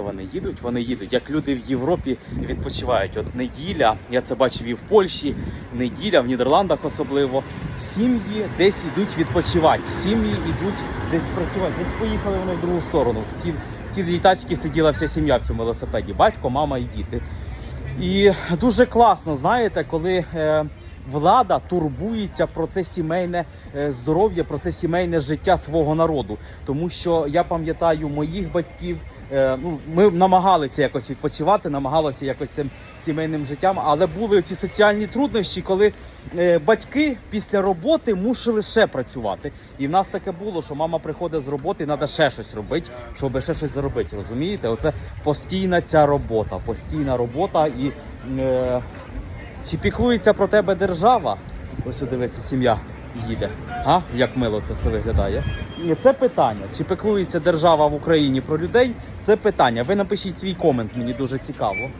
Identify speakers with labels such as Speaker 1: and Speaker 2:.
Speaker 1: Вони їдуть, вони їдуть, як люди в Європі відпочивають. От неділя, я це бачив і в Польщі, неділя, в Нідерландах особливо. Сім'ї десь йдуть відпочивати, сім'ї йдуть десь працювати. Десь поїхали вони в другу сторону. Всі в цій літачці сиділа вся сім'я в цьому велосипеді. Батько, мама і діти. І дуже класно, знаєте, коли е, влада турбується про це сімейне е, здоров'я, про це сімейне життя свого народу. Тому що я пам'ятаю моїх батьків. Е, ну, ми намагалися якось відпочивати, намагалися якось цим сімейним життям, але були ці соціальні труднощі, коли е, батьки після роботи мусили ще працювати. І в нас таке було, що мама приходить з роботи, і треба ще щось робити, щоб ще щось заробити. Розумієте? Оце постійна ця робота, постійна робота і е, чи піклується про тебе держава? Ось от дивися, сім'я їде. А? Як мило це все виглядає. І це питання. Чи пеклується держава в Україні про людей? Це питання. Ви напишіть свій комент, мені дуже цікаво.